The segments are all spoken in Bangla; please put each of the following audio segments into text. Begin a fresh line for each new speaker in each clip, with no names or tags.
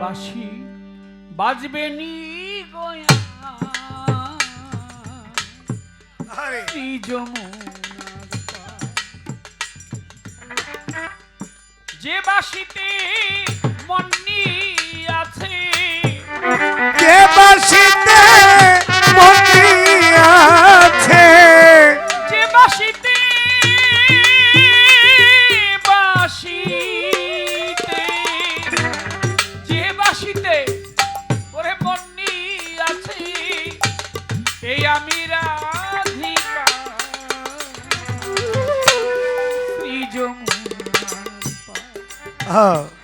বাসি বাজবে নি। যে বাসিতে মন্নি আছে।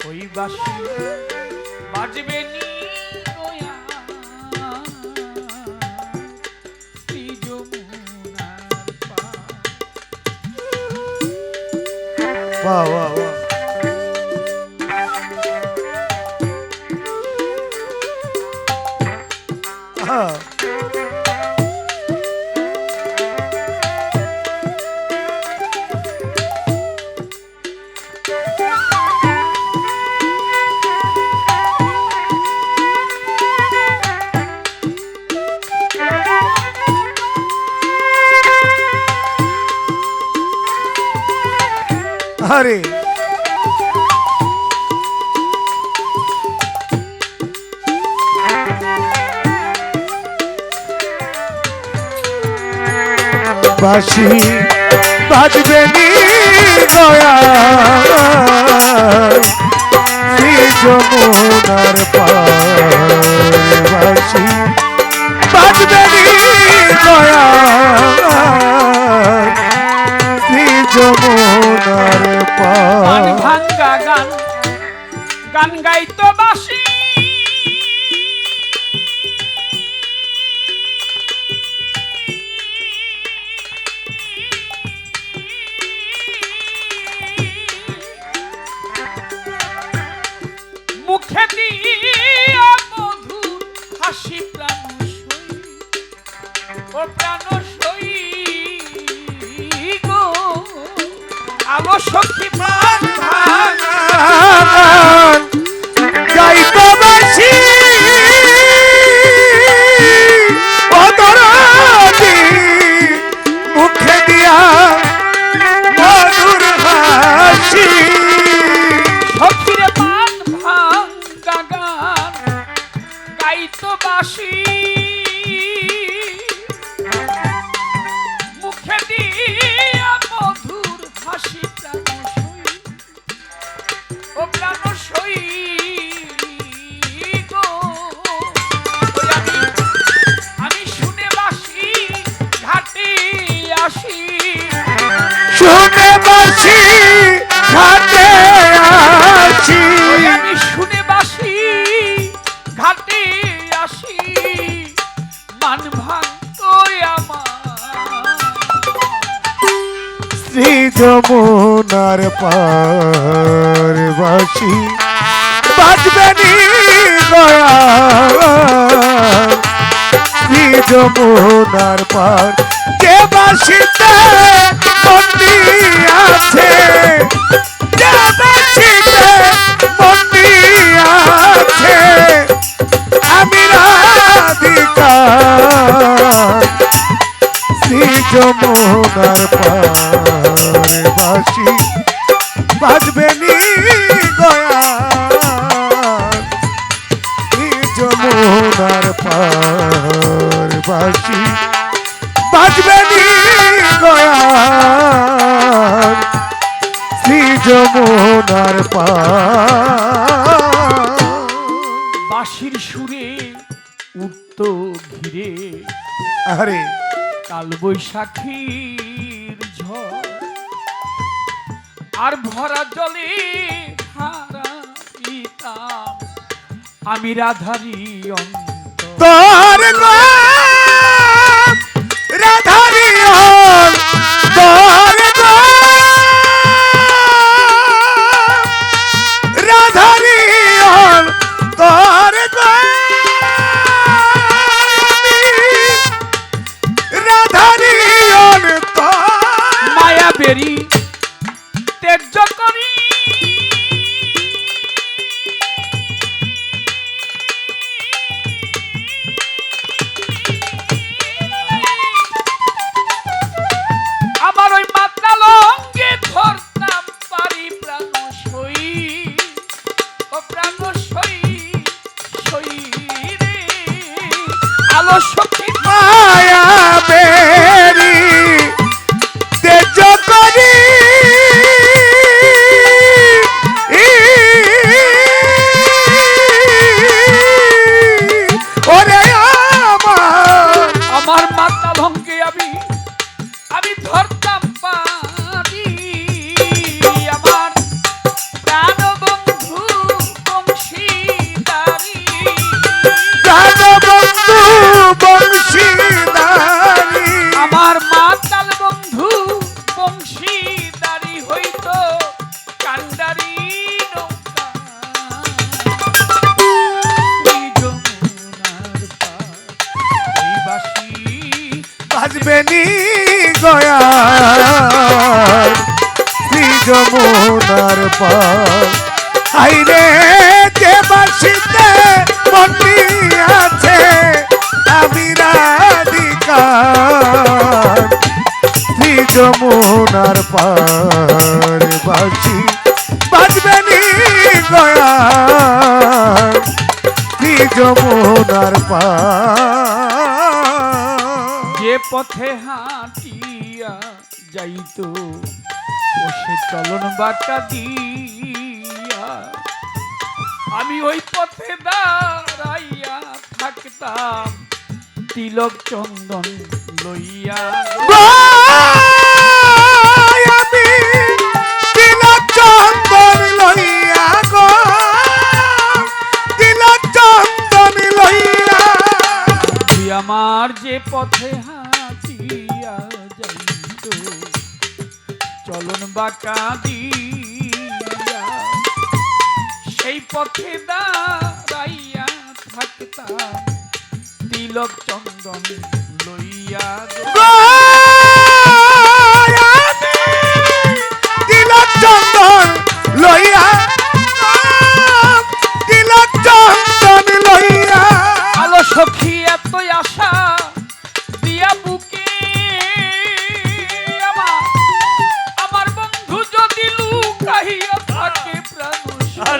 ওই বাসি বাজবে নি
哇哇哇。আরে। বাসি বাজবে নি গয়া যমুনার পার।
আলো সখী প্রাণ। ভাঙা
গাইতো বাসি। অদরাদি মুখে দিয়া মধুর হাসি। যমুনার পার বাসি বাজবে নি গয়া যমুনার পার। কে বাসিতে মন্দি আছে? কে বাসিতে মন্দি আছে? আমি রাধিকা শ্রী যমুনার পার। বাসি বাজবে নি গয়া যমুনার পার বাসি বাজবে নি গয়া শ্রী যমুনার পার
বাঁশির সুরে উঠত ঘিরে।
আরে।
কাল বৈশাখীর ঝড়। আর ভরা জলে আমি রাধারি অন্তর।
তোর
ত্যায্য করি আমার ওই মাত্রা লঙ্গে ধরতাম পারি প্রাণ সই, ও প্রাণ সই সই রে। আলো সখী
মায়া
বংশীদারি। আমার মাতাল বন্ধু বংশীদারি হইতো কান্ডারি
বাজবে নি গয়া শ্রী যমুনার আইরে যে বাসিতে যমুনার পার বাসি বাজবে নি গয়া শ্রী যমুনার পার।
যে পথে হাঁটিয়া যাইতো ও সে চলন বাটা দিয়া। আমি ওই পথে দাঁড়াইয়া থাকতাম তিলক চন্দন লইয়া। পথে হাঁটিয়া যাইত। চলন বাঁকা দিয়া। সেই পথে দাঁড়াইয়া থাকতাম। তিলক চন্দন লইয়া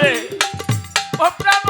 আরে ও প্রাণ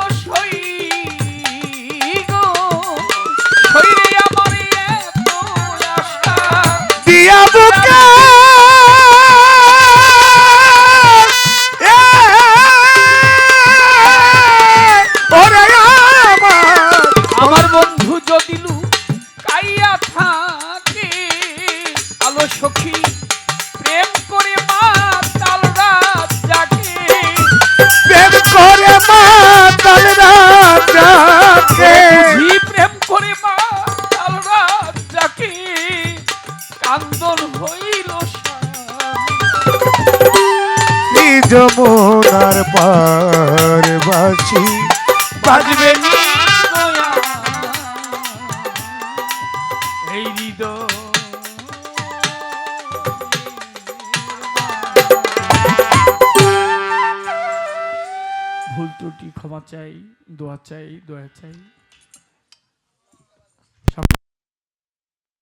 ক্ষমা চাই দোয়া চাই দয়া চাই।